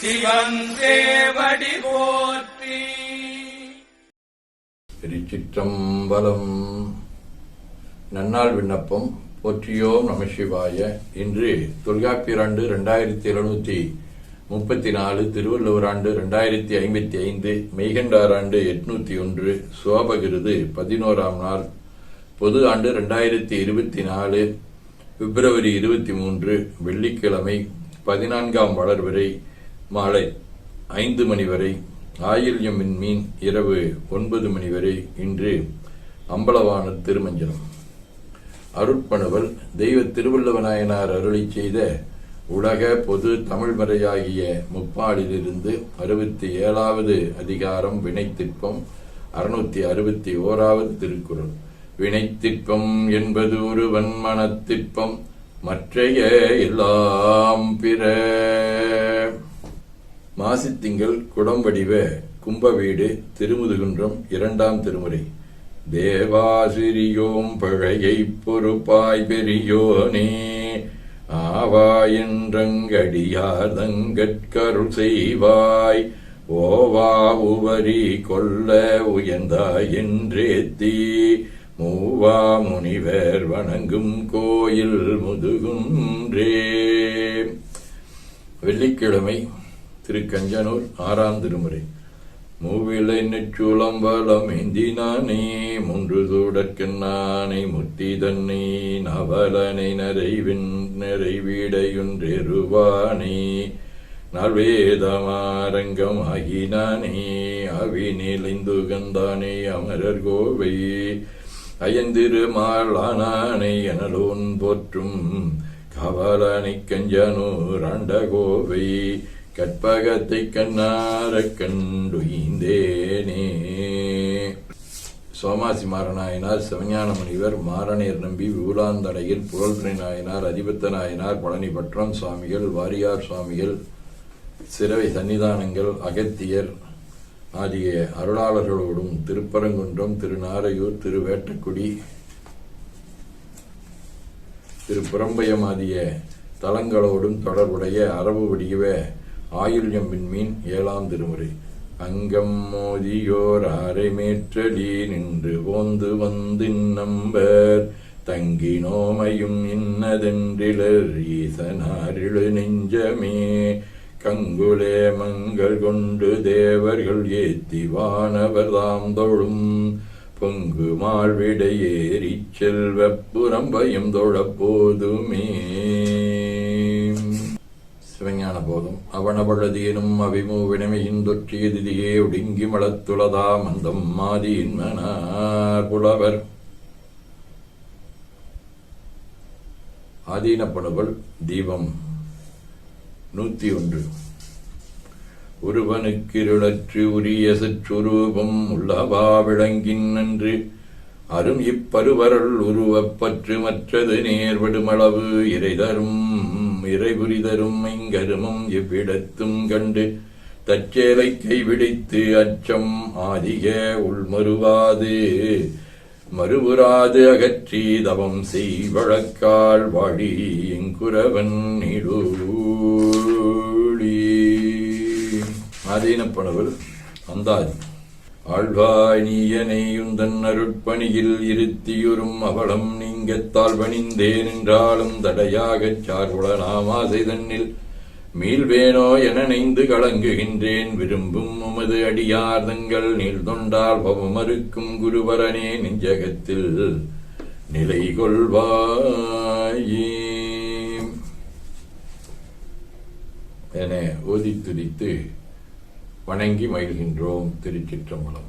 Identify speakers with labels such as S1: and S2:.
S1: சிவன் போற்றி.
S2: திருச்சிற்றம்பலம். நன்னாள் விண்ணப்பம் போற்றியோம் நம சிவாய. இன்று தொல்காப்பிராண்டு இரண்டாயிரத்தி ரெண்டாயிரத்தி எழுநூத்தி முப்பத்தி நாலு திருவள்ளுவர் ஆண்டு ரெண்டாயிரத்தி ஐம்பத்தி ஐந்து மெய்கண்டார் ஆண்டு எட்நூத்தி ஒன்று சோபகிருது பதினோராம் நாள் பொது ஆண்டு ரெண்டாயிரத்தி இருபத்தி நாலு பிப்ரவரி இருபத்தி மூன்று வெள்ளிக்கிழமை பதினான்காம் வளர்வரை மாலை ஐந்து மணி வரை ஆயில்யம் மீன் இரவு ஒன்பது மணி வரை இன்று அம்பலவான திருமஞ்சனம். அருட்பணுவல் தெய்வ திருவள்ளுவநாயனார் அருளி செய்த உலக பொது தமிழ்மறையாகிய முப்பாலிலிருந்து அறுபத்தி ஏழாவது அதிகாரம் வினைத்திற்பம் அறுநூத்தி அறுபத்தி ஓராவது திருக்குறள். வினைத்திற்பம் என்பது ஒரு வன்மனத்திற்பம் மற்றைய எல்லாம் பிற மாசித்திங்கள் குடம்படிவ கும்பவீடு திருமுதுகுன்றம் இரண்டாம் திருமுறை. தேவாசிரியோம் பழையை பொறுப்பாய் பெரியோனே ஆவா என்றங்கடியார் தங்கட்கருள் செய்வாய். ஓவா உவரி கொல்ல உயர்ந்தாய் என்றேத்தி மூவா முனிவர் வணங்கும் கோயில் முதுகுன்றே. வெள்ளிக்கிழமை திரு கஞ்சனூர் ஆறாம் திருமுறை. மூவிலை நெச்சுளம் வளம் இந்தினானே மூன்று சூடற்கண்ணானை முத்தி தன்னை நவலனை நிறைவின் நிறைவீடையொன்றெருவானே நல்வேதமாரங்கம் ஆகினானே அவிநிலைந்து கந்தானே அமரர் கோவை. அயந்திருமாளானானை எனலோன் போற்றும் கவலனை கஞ்சனூர் ஆண்ட கோவை. கற்பகத்தை கண்ணார கண்டுயிந்தேனே சோமாசி மாறநாயனார் சிவஞான முனிவர் மாரணேர் நம்பி விபுலாந்தடையில் புகழ்துறை நாயனார் அதிபத்த நாயனார் பழனிபட்டம் சுவாமிகள் வாரியார் சுவாமிகள் சிறவை சன்னிதானங்கள் அகத்தியர் ஆகிய அருளாளர்களோடும் திருப்பரங்குன்றம் திருநாரையூர் திருவேட்டக்குடி திரு புறம்பயம் ஆகிய தலங்களோடும் தொடர்புடைய அரபு வடிவ ஆயுள்யம் விண்மீன் ஏழாம் திருமுறை. அங்கம் மோதியோர் அரை மேற்றடி நின்று போந்து வந்து நம்பர். தங்கி நோமையும் இன்னதென்றிலர் ஈசனாரிழு நெஞ்சமே. கங்குலே மங்கள் கொண்டு தேவர்கள் ஏத்தி வானவர் தாம் தொழும். பொங்கு மாழ்விடை ஏறிச் செல்வப் புறம்பயம் சிவஞான போதும் அவனவளதேனும் அவிமூவினமையின் தொற்றிய திதியே ஒடுங்கி மலத்துளதா மந்தம் மாதியின் மனார் புலவர். ஆதீனப்படுவல் தீபம் நூத்தி ஒன்று ஒருவனுக்கிருளற்று உரிய சற்றுரூபம் உள்ளவா விளங்கின் நன்று. அரும் இப்பருவரல் உருவப்பற்று மற்றது நேர்வடுமளவு இறைதரும் இறைபுரிதரும் இங்கருமும் இவ்விடத்தும் கண்டு தச்சேலை கைவிடித்து அச்சம் ஆதிக உள்மருவாது. மறுபுறாது அகற்றி தவம் செய் வழக்கால் வாழி எங்குரவன் நீடூழி. ஆதீனப்பனவர் அந்தாதி. ஆழ்வாய் நீயனை அருட்பணியில் இருத்தியுறும் அவளம் நீங்கத்தால் பணிந்தேன் என்றாலும் தடையாகச் சார்புள நாமா செய்தன்னில் மீள்வேனோ என நைந்து கலங்குகின்றேன். விரும்பும் உமது அடியார் தங்கள் நீள் தொண்டால் பவமறுக்கும் குருவரனே நெஞ்சகத்தில் நிலை கொள்வாயே என ஓதி வணங்கி மகிழ்கின்றோம் திருச்சிற்றம்பலம்.